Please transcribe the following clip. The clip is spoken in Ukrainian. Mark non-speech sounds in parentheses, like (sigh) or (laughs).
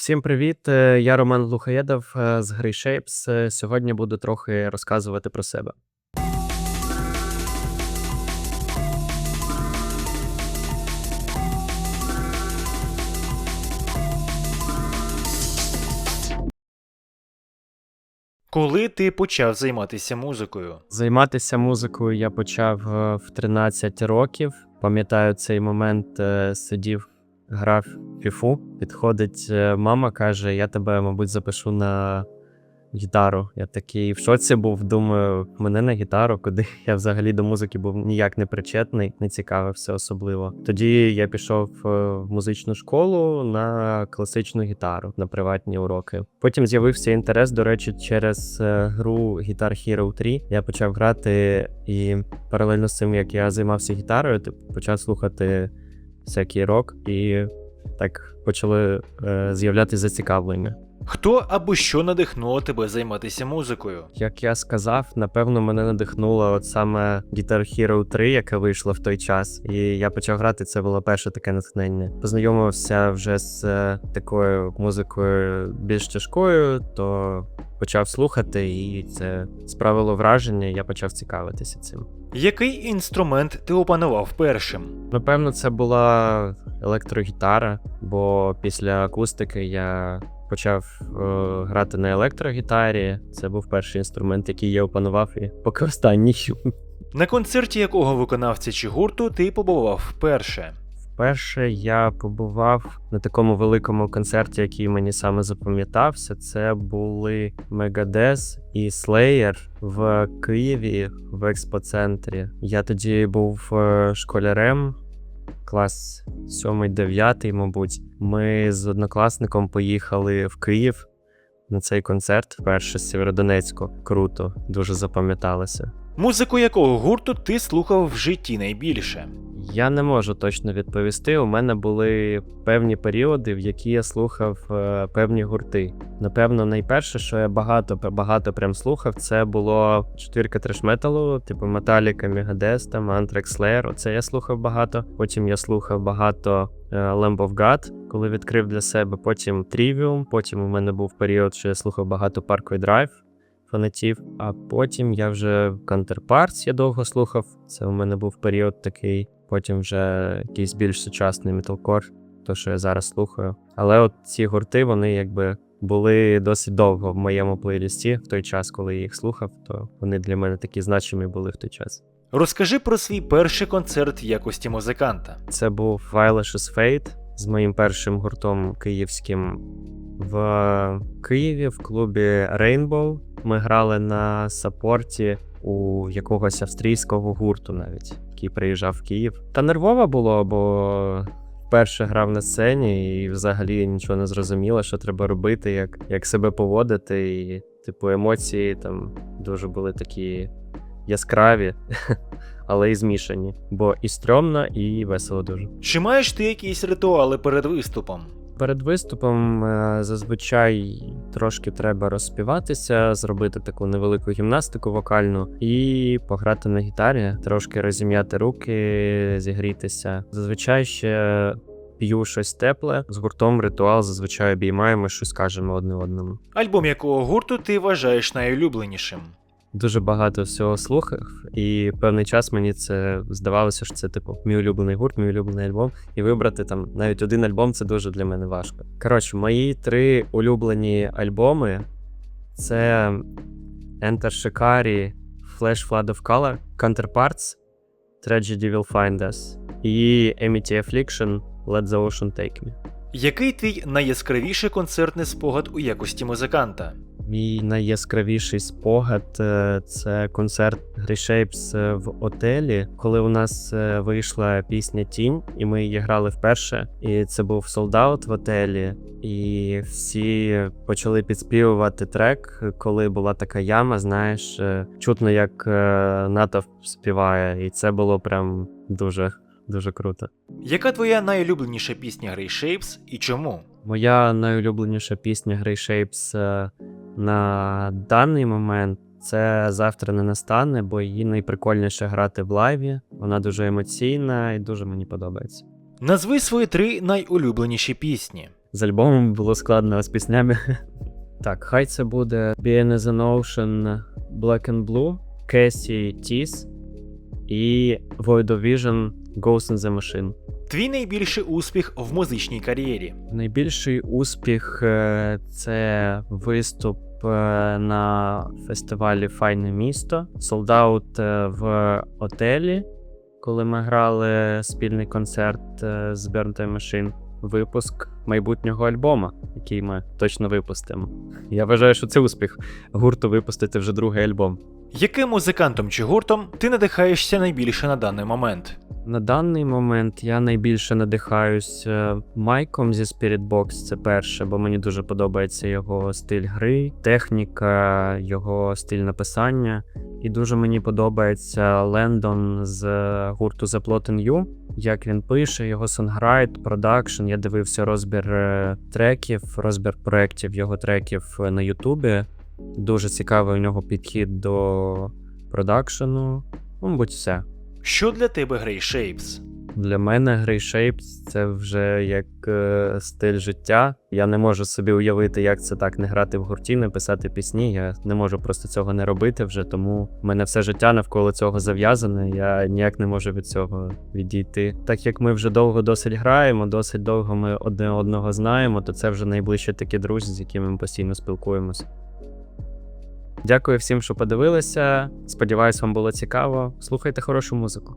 Всім привіт! е, Я Роман Лухаєдов е, з гри Shapes. Е, Сьогодні буду трохи розказувати про себе. Коли ти почав займатися музикою? Займатися музикою я почав в 13 років. Пам'ятаю цей момент, сидів, грав фіфу. Підходить е, мама, каже: Я тебе, мабуть, запишу на гітару. Я такий в шоці був. Думаю, мене на гітару, куди (laughs) я взагалі до музики був ніяк не причетний, не цікавився особливо. Тоді я пішов е, в музичну школу на класичну гітару на приватні уроки. Потім з'явився інтерес, до речі, через е, гру Guitar Hero 3. Я почав грати і паралельно з цим, як я займався гітарою, типу, почав слухати всякий рок, і так почали е, з'являтися зацікавлення. Хто або що надихнуло тебе займатися музикою? Як я сказав, напевно, мене надихнуло от саме Guitar Hero 3, яке вийшло в той час. І я почав грати. Це було перше таке натхнення. Познайомився вже з е, такою музикою більш тяжкою, то почав слухати, і це справило враження. Я почав цікавитися цим. Який інструмент ти опанував першим? Напевно, це була електрогітара, бо після акустики я почав е, грати на електрогітарі. Це був перший інструмент, який я опанував, і поки останній. На концерті якого виконавця чи гурту ти побував вперше? Вперше я побував на такому великому концерті, який мені саме запам'ятався. Це були Megadeth і Slayer в Києві в експоцентрі. Я тоді був е, школярем, клас 7-9, мабуть. Ми з однокласником поїхали в Київ на цей концерт вперше з Сєвєродонецьку. Круто, дуже запам'яталося. Музику якого гурту ти слухав в житті найбільше? Я не можу точно відповісти. У мене були певні періоди, в які я слухав е, певні гурти. Напевно, найперше, що я багато багато прям слухав, це було четвірка треш-металу, типу Metallica, Megadeth, там Anthrax, Slayer. Оце я слухав багато. Потім я слухав багато е, Lamb of God, коли відкрив для себе. Потім Trivium. Потім у мене був період, що я слухав багато Parkway Drive фанатів. А потім я вже Counterparts я довго слухав. Це у мене був період такий. Потім вже якийсь більш сучасний металкор, то що я зараз слухаю. Але от ці гурти, вони якби були досить довго в моєму плейлісті в той час, коли я їх слухав, то вони для мене такі значимі були в той час. Розкажи про свій перший концерт в якості музиканта. Це був Violicious Fate з моїм першим гуртом київським в Києві в клубі Rainbow. Ми грали на саппорті у якогось австрійського гурту, навіть який приїжджав в Київ. Та нервово було, бо вперше грав на сцені і взагалі нічого не зрозуміло, що треба робити, як, як себе поводити. І, типу, емоції там дуже були такі яскраві, (laughs) але і змішані. Бо і стрьомно, і весело дуже. Чи маєш ти якісь ритуали перед виступом? Перед виступом е, зазвичай трошки треба розспіватися, зробити таку невелику гімнастику вокальну і пограти на гітарі, трошки розім'яти руки, зігрітися. Зазвичай ще п'ю щось тепле. З гуртом ритуал зазвичай обіймаємо, щось кажемо одне одному. Альбом якого гурту ти вважаєш найулюбленішим? Дуже багато всього слухав, і певний час мені це здавалося, що це типу мій улюблений гурт, мій улюблений альбом. І вибрати там навіть один альбом це дуже для мене важко. Коротше, мої три улюблені альбоми це Enter Shikari, Flash Flood of Color, Counterparts, Tragedy Will Find Us і Amity Affliction Let the Ocean Take Me. Який твій найяскравіший концертний спогад у якості музиканта? Мій найяскравіший спогад е, це концерт Shapes е, в отелі, коли у нас е, вийшла пісня Тінь, і ми її грали вперше. І це був солдат в отелі, і всі почали підспівувати трек, коли була така яма. Знаєш, чутно, як натовп співає, і це було прям дуже дуже круто. Яка твоя найулюбленіша пісня гри Shapes і чому? Моя найулюбленіша пісня е, на даний момент це завтра не настане, бо її найприкольніше грати в лайві. Вона дуже емоційна і дуже мені подобається. Назви свої три найулюбленіші пісні. З альбомом було складно, а з піснями. (laughs) Так, хай це буде BN as an Ocean Black and Blue, Cassie Tease і Void of Vision Ghost in the Machine. Твій найбільший успіх в музичній кар'єрі. Найбільший успіх е, це виступ е, на фестивалі Файне місто. Солдаут в отелі, коли ми грали спільний концерт е, з Time Machine. Випуск майбутнього альбома, який ми точно випустимо. Я вважаю, що це успіх гурту випустити вже другий альбом. Яким музикантом чи гуртом ти надихаєшся найбільше на даний момент? На даний момент я найбільше надихаюсь е, Майком зі Spirit Box, це перше, бо мені дуже подобається його стиль гри, техніка, його стиль написання. І дуже мені подобається Лендон з е, гурту The Plot in You, як він пише, його сонграйт, продакшн. Я дивився розбір е, треків, розбір проєктів його треків на Ютубі. Дуже цікавий у нього підхід до продакшену. Ну, Мабуть, все. Що для тебе Grey Shapes? Для мене Grey Shapes це вже як е, стиль життя. Я не можу собі уявити, як це так не грати в гурті, не писати пісні. Я не можу просто цього не робити вже, тому в мене все життя навколо цього зав'язане. Я ніяк не можу від цього відійти. Так як ми вже довго досить граємо, досить довго ми одне одного знаємо, то це вже найближчі такі друзі, з якими ми постійно спілкуємося. Дякую всім, що подивилися. Сподіваюсь, вам було цікаво. Слухайте хорошу музику.